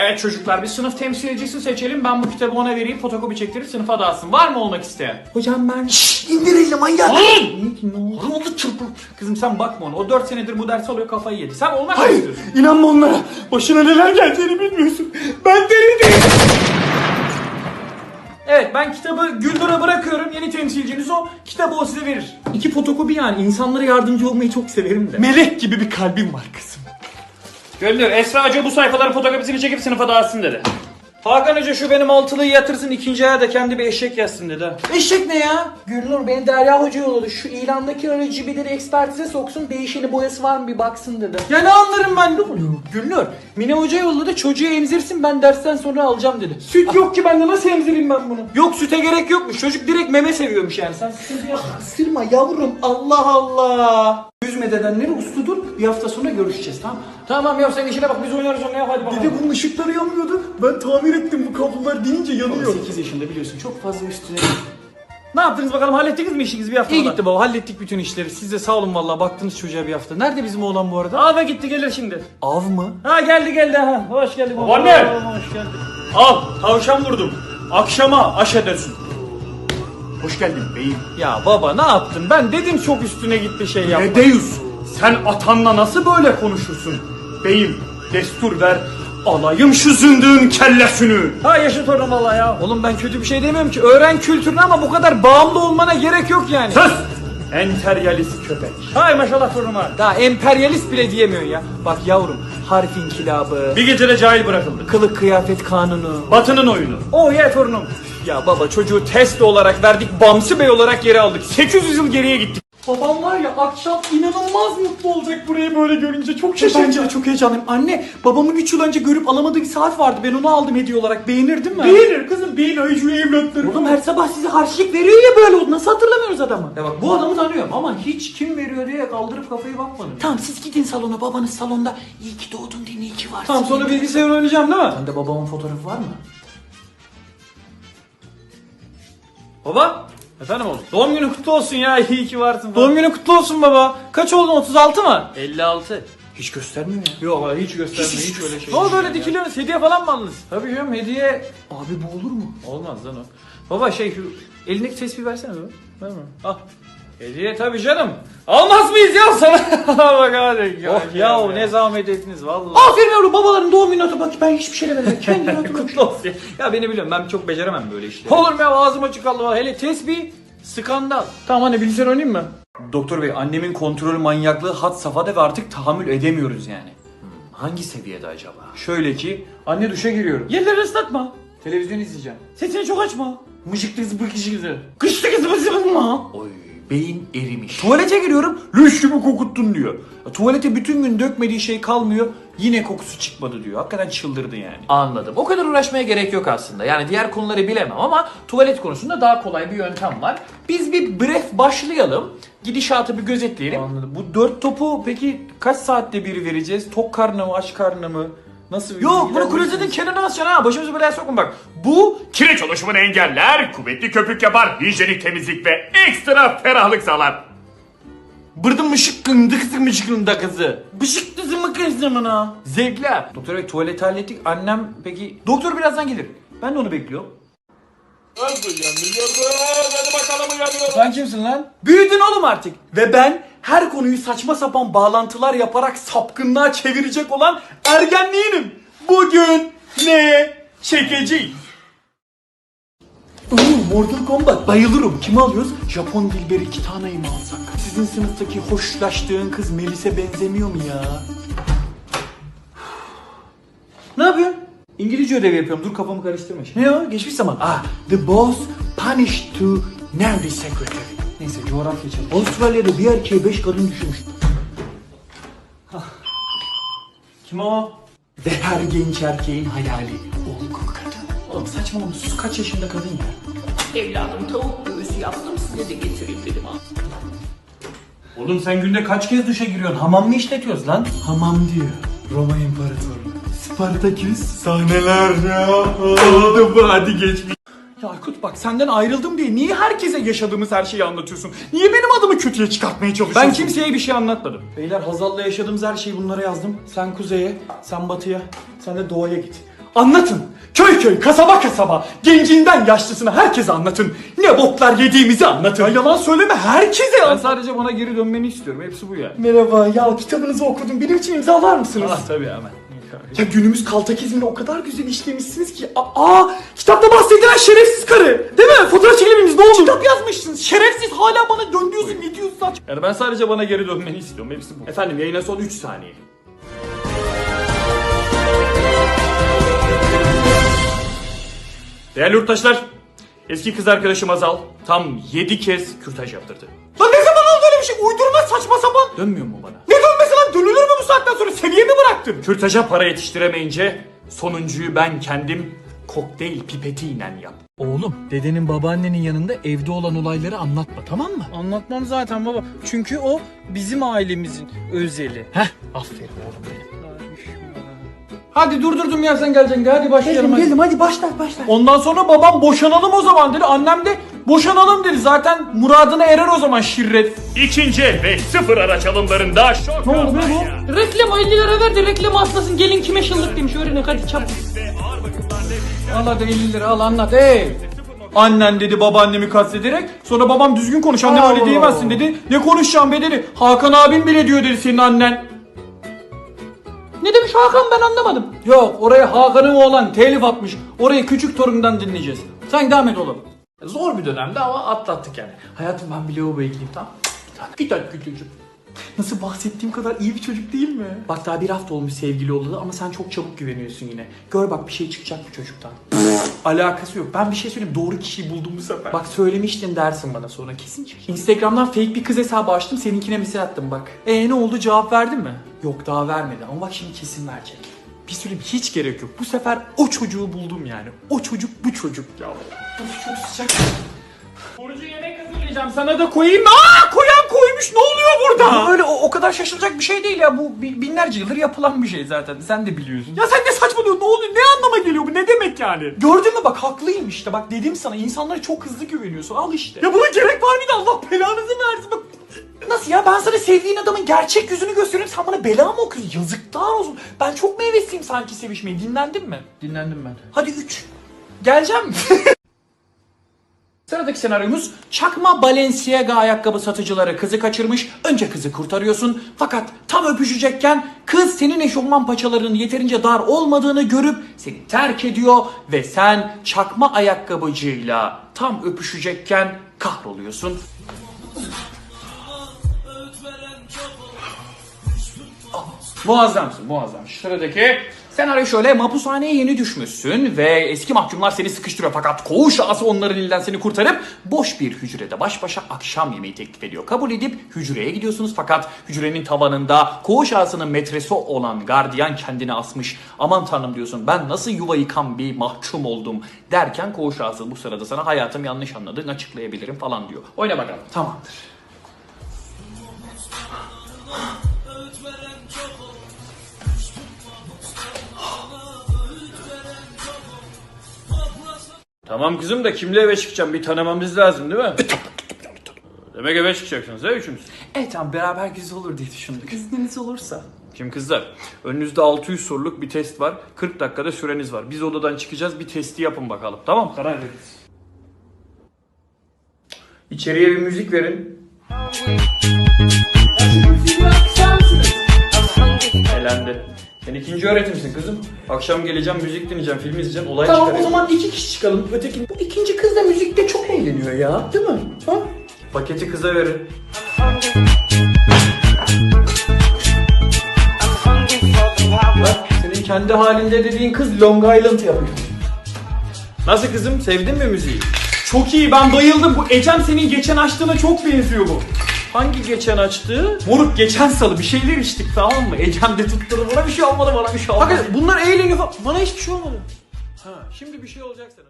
Evet çocuklar bir sınıf temsilcisi seçelim. Ben bu kitabı ona vereyim fotokopi çektirip sınıfa dağıtsın. Var mı olmak isteyen? Hocam ben... Şşş indir elini manyak. Ki ne oldu? Ne oldu çırpın? Kızım sen bakma ona. O 4 senedir bu dersi alıyor kafayı yedi. Sen olmak Hayır istiyorsun? inanma onlara. Başına neler geleceğini bilmiyorsun. Ben deli değilim. Evet ben kitabı Güldür'e bırakıyorum. Yeni temsilciniz o. Kitabı o size verir. İki fotokopi yani. insanlara yardımcı olmayı çok severim de. Melek gibi bir kalbim var kızım. Güldür, Esra Hoca bu sayfaların fotokopisini çekip sınıfa dağıtsın dedi. Hakan Hoca şu benim altılıyı yatırsın ikinci aya da kendi bir eşek yazsın dedi. Eşek ne ya? Gülnur beni Derya Hoca yolladı. Şu ilandaki RGB'leri ekspertize soksun. Değişeni boyası var mı bir baksın dedi. Ya ne anlarım ben ne oluyor? Gülnur, Mine Hoca yolladı çocuğu emzirsin ben dersten sonra alacağım dedi. Süt yok ki bende nasıl emzireyim ben bunu? Yok süte gerek yokmuş çocuk direkt meme seviyormuş yani sen sıkıntı yapma. Sırma yavrum Allah Allah. Yüzme dedenleri usludur. Bir hafta sonra görüşeceğiz tamam Tamam ya sen işine bak biz oynarız onu yap hadi bakalım. Bir de bunun ışıkları yanmıyordu. Ben tamir ettim bu kablolar deyince yanıyor. 8 yaşında biliyorsun çok fazla üstüne. Ne yaptınız bakalım hallettiniz mi işinizi bir hafta İyi gitti baba hallettik bütün işleri. Siz de sağ olun vallahi baktınız çocuğa bir hafta. Nerede bizim oğlan bu arada? Ava gitti gelir şimdi. Av mı? Ha geldi geldi ha. Hoş geldin baba. Anne. Hoş geldin. Al tavşan vurdum. Akşama aş edersin. Hoş geldin beyim. Ya baba ne yaptın? Ben dedim çok üstüne gitti şey yapma. Deus sen atanla nasıl böyle konuşursun? Beyim destur ver alayım şu zındığın kellesini. Ha yaşa torun valla ya. Oğlum ben kötü bir şey demiyorum ki. Öğren kültürünü ama bu kadar bağımlı olmana gerek yok yani. Sus! Enteryalist köpek. Hay maşallah torunuma. Daha emperyalist bile diyemiyorsun ya. Bak yavrum harf inkilabı, Bir gecede cahil bırakıldı. kılık kıyafet kanunu. Batının oyunu. Oh ya torunum. Ya baba çocuğu test olarak verdik, Bamsı Bey olarak geri aldık. 800 yıl geriye gittik. Babam var ya akşam inanılmaz mutlu olacak burayı böyle görünce. Çok şaşıracak. Bence de çok heyecanlıyım. Anne, babamın 3 yıl önce görüp alamadığı bir saat vardı. Ben onu aldım hediye olarak. Beğenirdin mi? Beğenir kızım beğenir şu evlatları. Oğlum her sabah size harçlık veriyor ya böyle. Nasıl hatırlamıyoruz adamı? Ya bak bu adamı tanıyorum ama hiç kim veriyor diye kaldırıp kafayı bakmadım. Tamam siz gidin salona. Babanız salonda. İyi ki doğdun diye iyi ki varsın. Tamam sonra bilgisayar oynayacağım değil mi? Sende babamın fotoğrafı var mı? Baba. Efendim oğlum. Doğum günün kutlu olsun ya. İyi ki varsın. Doğum günün kutlu olsun baba. Kaç oldun? 36 mı? 56. Hiç göstermiyor ya. Yok abi hiç göstermiyor. Hiç, öyle şey. Ne oldu öyle dikiliyorsunuz? Hediye falan mı aldınız? Tabii canım hediye. Abi bu olur mu? Olmaz lan o. Baba şey şu elindeki tespih versene baba. Ver mi? Al. Hediye tabii canım. Almaz mıyız ya sana? Bak hadi. Oh ya, o ne zahmet ettiniz vallahi. Aferin yavrum babaların doğum günü. Bak ben hiçbir şey demedim. Kendini hatırla. Kutlu olsun. ya. Ya beni biliyorum ben çok beceremem böyle işleri. Olur mu ya ağzım açık kaldı. var. Hele tesbih skandal. Tamam anne bilgisayar oynayayım mı? Doktor bey annemin kontrol manyaklığı had safhada ve artık tahammül edemiyoruz yani. Hmm, hangi seviyede acaba? Şöyle ki anne duşa giriyorum. Yerleri ıslatma. Televizyon izleyeceğim. Sesini çok açma. Mıcık kızı bıkışı kızı. Kışlı kızı bıkışı Oy beyin erimiş. Tuvalete giriyorum leş gibi kokuttun diyor. Ya, Tuvalete bütün gün dökmediği şey kalmıyor. Yine kokusu çıkmadı diyor. Hakikaten çıldırdı yani. Anladım. O kadar uğraşmaya gerek yok aslında. Yani diğer konuları bilemem ama tuvalet konusunda daha kolay bir yöntem var. Biz bir bref başlayalım. Gidişatı bir gözetleyelim. Anladım. Bu dört topu peki kaç saatte bir vereceğiz? Tok karnı mı, aç karnı mı? Nasıl? Yok bunu klozetin kenarına asacaksın ha. Başımızı belaya sokun bak. Bu Kireç oluşumunu engeller, kuvvetli köpük yapar, hijyenik temizlik ve ekstra ferahlık sağlar. bırdım mışıkkın dıksın mışıkkın da kızı. Bışık dizimi kızımına. Zevkli. ha. Doktor bey tuvaleti hallettik. Annem peki... Doktor birazdan gelir. Ben de onu bekliyorum. Sen kimsin lan? Büyüdün oğlum artık. Ve ben her konuyu saçma sapan bağlantılar yaparak sapkınlığa çevirecek olan ergenliğinim. Bugün ne çekeceğiz? Oo, Mortal Kombat bayılırım. Kimi alıyoruz? Japon Dilberi Kitana'yı mı alsak? Sizin sınıftaki hoşlaştığın kız Melis'e benzemiyor mu ya? Ne yapıyorsun? İngilizce ödevi yapıyorum. Dur kafamı karıştırma şimdi. Ne o? Geçmiş zaman. Ah, the boss punished to nerdy secretary. Neyse coğrafya çalış. Avustralya'da bir erkeğe beş kadın düşmüş. Kim o? Ve her genç erkeğin hayali. Olgun kadın. Oğlum saçmalama sus kaç yaşında kadın ya. Evladım tavuk göğsü yaptım size de getireyim dedim ha. Oğlum sen günde kaç kez duşa giriyorsun? Hamam mı işletiyoruz lan? Hamam diyor. Roma İmparatoru. Spartaküs sahneler ya. Oldu bu hadi geçmiş. Ya Aykut bak senden ayrıldım diye niye herkese yaşadığımız her şeyi anlatıyorsun? Niye benim adımı kötüye çıkartmaya çalışıyorsun? Ben kimseye bir şey anlatmadım. Beyler Hazal'la yaşadığımız her şeyi bunlara yazdım. Sen kuzeye, sen batıya, sen de doğuya git. Anlatın. Köy köy, kasaba kasaba, gencinden yaşlısına herkese anlatın. Ne boklar yediğimizi anlatın. Ya yalan söyleme herkese Ben anlat. sadece bana geri dönmeni istiyorum. Hepsi bu yani. Merhaba ya kitabınızı okudum. Benim için imzalar mısınız? Ah tabii hemen. Ya günümüz kaltakizmini o kadar güzel işlemişsiniz ki. Aa, kitapta bahsedilen şerefsiz karı. Değil mi? Fotoğraf çekebiliriz ne olur. Kitap yazmışsınız. Şerefsiz hala bana dön diyorsun ne diyorsun saç. Yani ben sadece bana geri dönmeni istiyorum. Hepsi bu. Efendim yayına son 3 saniye. Değerli yurttaşlar, eski kız arkadaşım Azal tam 7 kez kürtaj yaptırdı. Lan ne zaman oldu öyle bir şey? Uydurma saçma sapan. Dönmüyor mu bana? Ne dönmesi lan? Dönülür mü bu saatten sonra? Seviye mi bıraktın? Kürtaja para yetiştiremeyince sonuncuyu ben kendim kokteyl pipetiyle yaptım. Oğlum dedenin babaannenin yanında evde olan olayları anlatma tamam mı? Anlatmam zaten baba. Çünkü o bizim ailemizin özeli. Heh aferin oğlum benim. Hadi durdurdum ya sen geleceksin. Hadi başlayalım. hadi. hadi başla başla. Ondan sonra babam boşanalım o zaman dedi. Annem de boşanalım dedi. Zaten muradına erer o zaman şirret. İkinci el ve sıfır araç alımlarında şok Ne oldu be kampanya. bu? Reklam 50 lira ver de reklamı atlasın gelin kime şıllık demiş öğrenin hadi çabuk. Al hadi 50 lira al anlat ey. Annen dedi babaannemi kastederek. Sonra babam düzgün konuş annem öyle diyemezsin dedi. Ne konuşacağım be dedi. Hakan abim bile diyor dedi senin annen. Ne demiş Hakan ben anlamadım. Yok oraya Hakan'ın oğlan telif atmış. Orayı küçük torundan dinleyeceğiz. Sen devam et oğlum. Zor bir dönemdi ama atlattık yani. Hayatım ben bir lavaboya gideyim tamam. Bir dakika çocuğum. Nasıl bahsettiğim kadar iyi bir çocuk değil mi? Bak daha bir hafta olmuş sevgili olalı ama sen çok çabuk güveniyorsun yine. Gör bak bir şey çıkacak bu çocuktan. Alakası yok. Ben bir şey söyleyeyim. Doğru kişiyi buldum bu sefer. Bak söylemiştin dersin bana sonra kesin çıkacak. Instagram'dan fake bir kız hesabı açtım seninkine mesaj attım bak. E ne oldu cevap verdin mi? Yok daha vermedi ama bak şimdi kesin verecek. Bir söyleyeyim hiç gerek yok. Bu sefer o çocuğu buldum yani. O çocuk bu çocuk ya. Of çok sıcak. Burcu yemek hazırlayacağım sana da koyayım? Aa koyan koymuş ne oluyor burada? Öyle o, o kadar şaşılacak bir şey değil ya bu bi- binlerce yıldır yapılan bir şey zaten sen de biliyorsun. Ya sen ne saçmalıyorsun? Ne oluyor? Ne anlama geliyor bu? Ne demek yani? Gördün mü bak haklıyım işte. Bak dedim sana insanlara çok hızlı güveniyorsun. Al işte. Ya buna gerek var mıydı? Allah belanızı versin. Bak Nasıl ya? Ben sana sevdiğin adamın gerçek yüzünü göstereyim. Sen bana bela mı okuyorsun? Yazıklar olsun. Ben çok meyvesliyim sanki sevişmeyi. Dinlendin mi? Dinlendim ben. Hadi 3. Geleceğim mi? Sıradaki senaryomuz çakma Balenciaga ayakkabı satıcıları kızı kaçırmış. Önce kızı kurtarıyorsun fakat tam öpüşecekken kız senin eşofman paçalarının yeterince dar olmadığını görüp seni terk ediyor ve sen çakma ayakkabıcıyla tam öpüşecekken kahroluyorsun. Muazzamsın muazzam. Sıradaki senaryo şöyle mahpushaneye yeni düşmüşsün ve eski mahkumlar seni sıkıştırıyor fakat koğuş ağası onların elinden seni kurtarıp boş bir hücrede baş başa akşam yemeği teklif ediyor. Kabul edip hücreye gidiyorsunuz fakat hücrenin tavanında koğuş ağasının metresi olan gardiyan kendini asmış. Aman tanrım diyorsun ben nasıl yuva yıkan bir mahkum oldum derken koğuş ağası bu sırada sana hayatım yanlış anladın açıklayabilirim falan diyor. Oyna bakalım. Tamamdır. Tamam kızım da kimle eve çıkacağım bir tanımamız lazım değil mi? Demek eve çıkacaksınız ha üçünüz. Evet tamam beraber güzel olur diye düşündük. İzniniz olursa. Şimdi kızlar önünüzde 600 soruluk bir test var. 40 dakikada süreniz var. Biz odadan çıkacağız bir testi yapın bakalım. Tamam karar veririz. İçeriye bir müzik verin. Elendi. Sen ikinci öğretimsin kızım. Akşam geleceğim müzik dinleyeceğim film izleyeceğim olay Tamam o zaman iki kişi çıkalım. Öteki bu ikinci kız da müzikte çok eğleniyor ya. Değil mi? Ha? Paketi kıza verin. Bak senin kendi halinde dediğin kız Long Island yapıyor. Nasıl kızım sevdin mi müziği? Çok iyi ben bayıldım. Bu Ecem senin geçen açtığına çok benziyor bu. Hangi geçen açtı? Moruk geçen salı bir şeyler içtik tamam mı? Ecem de tutturdu. Bana bir şey olmadı bana bir şey olmadı. Bakın bunlar eğleniyor falan. Bana hiçbir şey olmadı. Ha, şimdi bir şey olacak sana.